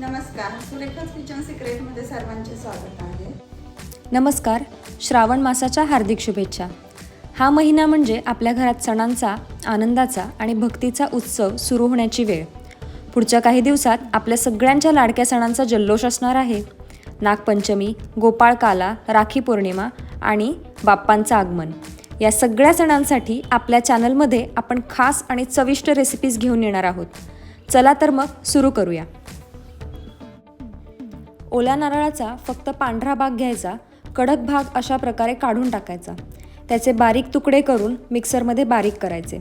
नमस्कार. सुरेखाच किचन सिक्रेटमध्ये सर्वांचे स्वागत आहे. नमस्कार. श्रावण मासाच्या हार्दिक शुभेच्छा. हा महिना म्हणजे आपल्या घरात सणांचा आनंदाचा आणि भक्तीचा उत्सव सुरू होण्याची वेळ. पुढच्या काही दिवसात आपल्या सगळ्यांच्या लाडक्या सणांचा जल्लोष असणार आहे. नागपंचमी गोपाळकाला राखी पौर्णिमा आणि बाप्पांचं आगमन. या सगळ्या सणांसाठी आपल्या चॅनलमध्ये आपण खास आणि चविष्ट रेसिपीज घेऊन येणार आहोत. चला तर मग सुरू करूया. ओल्या नारळाचा फक्त पांढरा भाग घ्यायचा कडक भाग अशा प्रकारे काढून टाकायचा. त्याचे बारीक तुकडे करून मिक्सरमध्ये बारीक करायचे.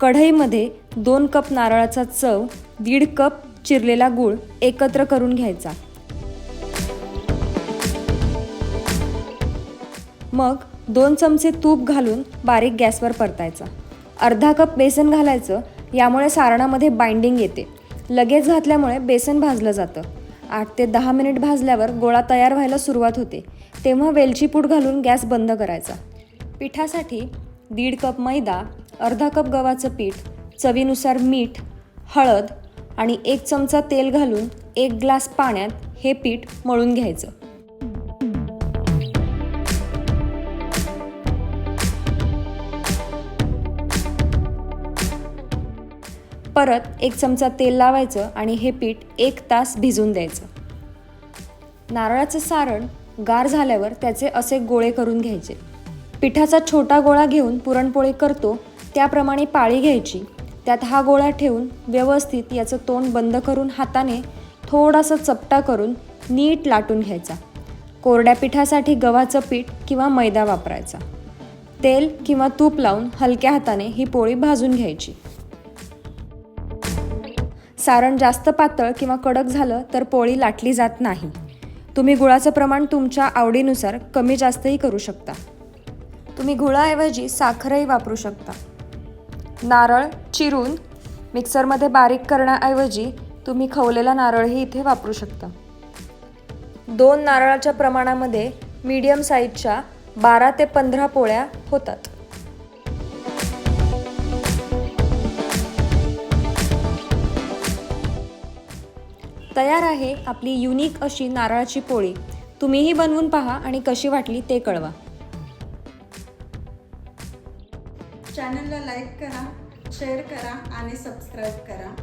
कढईमध्ये दोन कप नारळाचा चव दीड कप चिरलेला गूळ एकत्र करून घ्यायचा. मग दोन चमचे तूप घालून बारीक गॅसवर परतायचा. अर्धा कप बेसन घालायचं यामुळे सारणामध्ये बाइंडिंग येते. लगेच घातल्यामुळे बेसन भाजलं जातं. आठ ते दहा मिनिट भाजल्यावर गोळा तयार व्हायला सुरुवात होते. तेव्हा वेलची पूड घालून गॅस बंद करायचा. पिठासाठी दीड कप मैदा अर्धा कप गव्हाचं पीठ चवीनुसार मीठ हळद आणि एक चमचा तेल घालून एक ग्लास पाण्यात हे पीठ मळून घ्यायचं. परत एक चमचा तेल लावायचं आणि हे पीठ एक तास भिजून द्यायचं. नारळाचं सारण गार झाल्यावर त्याचे असे गोळे करून घ्यायचे. पिठाचा छोटा गोळा घेऊन पुरणपोळी करतो त्याप्रमाणे पाळी घ्यायची. त्यात हा गोळा ठेवून व्यवस्थित याचं तोंड बंद करून हाताने थोडासा चपटा करून नीट लाटून घ्यायचा. कोरड्या पिठासाठी गव्हाचं पीठ किंवा मैदा वापरायचा. तेल किंवा तूप लावून हलक्या हाताने ही पोळी भाजून घ्यायची. सारण जास्त पातळ किंवा कडक झालं तर पोळी लाटली जात नाही. तुम्ही गुळाचं प्रमाण तुमच्या आवडीनुसार कमी जास्तही करू शकता. तुम्ही गुळाऐवजी साखरही वापरू शकता. नारळ चिरून मिक्सरमध्ये बारीक करण्याऐवजी तुम्ही खवलेला नारळही इथे वापरू शकता. दोन नारळाच्या प्रमाणामध्ये मीडियम साईजच्या बारा ते पंधरा पोळ्या होतात. तयार आहे आपली युनिक अशी नारळाची पोळी. तुम्हीही बनवून पहा आणि कशी वाटली ते कळवा. चॅनलला लाईक करा शेअर करा आणि सबस्क्राईब करा.